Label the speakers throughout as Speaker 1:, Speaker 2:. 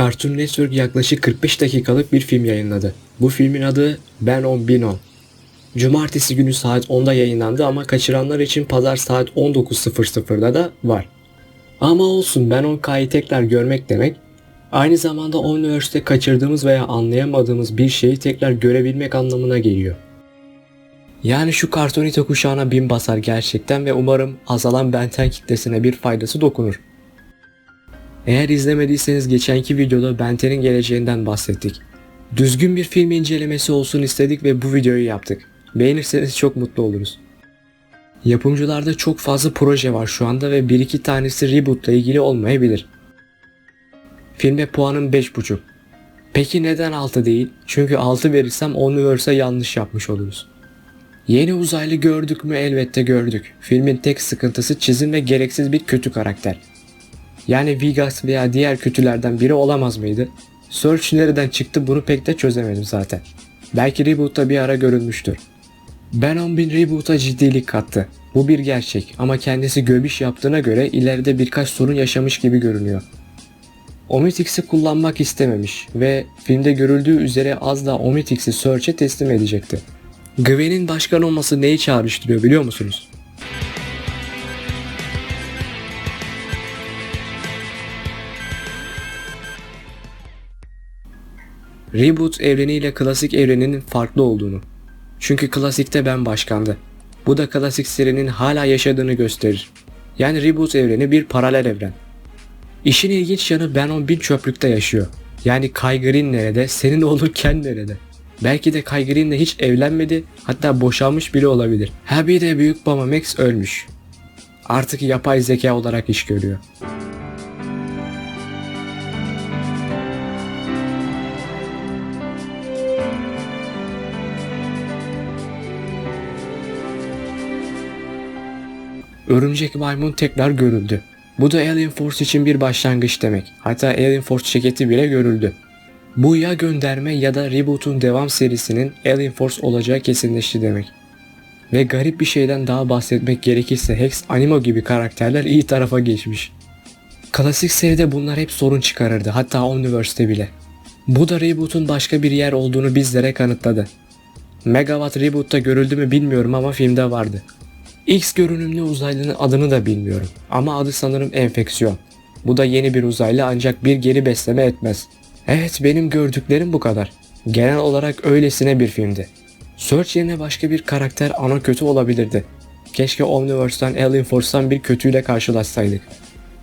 Speaker 1: Cartoon Network yaklaşık 45 dakikalık bir film yayınladı. Bu filmin adı Ben 10 Bin 10. Cumartesi günü saat 10'da yayınlandı ama kaçıranlar için pazar saat 19.00'da da var. Ama olsun Ben 10K'yı tekrar görmek demek, aynı zamanda Omniverse'de kaçırdığımız veya anlayamadığımız bir şeyi tekrar görebilmek anlamına geliyor. Yani şu Kartonito kuşağına bin basar gerçekten ve umarım azalan Benten kitlesine bir faydası dokunur. Eğer izlemediyseniz geçenki videoda Benten'in geleceğinden bahsettik. Düzgün bir film incelemesi olsun istedik ve bu videoyu yaptık. Beğenirseniz çok mutlu oluruz. Yapımcılarda çok fazla proje var şu anda ve bir iki tanesi rebootla ilgili olmayabilir. Filme puanım 5.5. Peki neden 6 değil? Çünkü 6 verirsem Omniverse'a yanlış yapmış oluruz. Yeni uzaylı gördük mü elbette gördük. Filmin tek sıkıntısı çizim ve gereksiz bir kötü karakter. Yani Vigas veya diğer kötülerden biri olamaz mıydı? Search nereden çıktı bunu pek de çözemedim zaten. Belki reboot'ta bir ara görülmüştür. Ben 10.000 reboot'a ciddilik kattı. Bu bir gerçek ama kendisi göbiş yaptığına göre ileride birkaç sorun yaşamış gibi görünüyor. Omitix'i kullanmak istememiş ve filmde görüldüğü üzere az daha Omitix'i Search'e teslim edecekti. Gwen'in başkan olması neyi çağrıştırıyor biliyor musunuz? Reboot evreniyle klasik evreninin farklı olduğunu. Çünkü klasikte ben başkandı. Bu da klasik serinin hala yaşadığını gösterir. Yani reboot evreni bir paralel evren. İşin ilginç yanı Ben 10 bin çöplükte yaşıyor. Yani Kai Green nerede, senin oğlun Ken nerede? Belki de Kai Green'le hiç evlenmedi, hatta boşanmış biri olabilir. Ha bir de büyük baba Max ölmüş. Artık yapay zeka olarak iş görüyor. Örümcek maymun tekrar görüldü. Bu da Alien Force için bir başlangıç demek. Hatta Alien Force ceketi bile görüldü. Bu ya gönderme ya da reboot'un devam serisinin Alien Force olacağı kesinleşti demek. Ve garip bir şeyden daha bahsetmek gerekirse Hex, Animo gibi karakterler iyi tarafa geçmiş. Klasik seride bunlar hep sorun çıkarırdı hatta Omniverse'te bile. Bu da reboot'un başka bir yer olduğunu bizlere kanıtladı. Megawatt reboot'ta görüldü mü bilmiyorum ama filmde vardı. X görünümlü uzaylının adını da bilmiyorum ama adı sanırım enfeksiyon. Bu da yeni bir uzaylı ancak bir geri besleme etmez. Evet benim gördüklerim bu kadar. Genel olarak öylesine bir filmdi. Search yerine başka bir karakter ana kötü olabilirdi. Keşke Omniverse'den Alien Force'tan bir kötüyle karşılaşsaydık.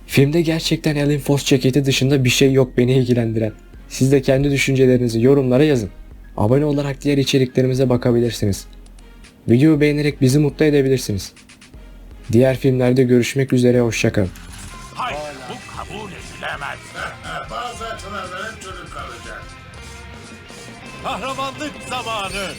Speaker 1: Filmde gerçekten Alien Force ceketi dışında bir şey yok beni ilgilendiren. Siz de kendi düşüncelerinizi yorumlara yazın. Abone olarak diğer içeriklerimize bakabilirsiniz. Videoyu beğenerek bizi mutlu edebilirsiniz. Diğer filmlerde görüşmek üzere hoşçakalın.
Speaker 2: Hayır, bu kabul edilemez.
Speaker 3: Bazı atılardan çocuk kalacak.
Speaker 2: Kahramanlık zamanı.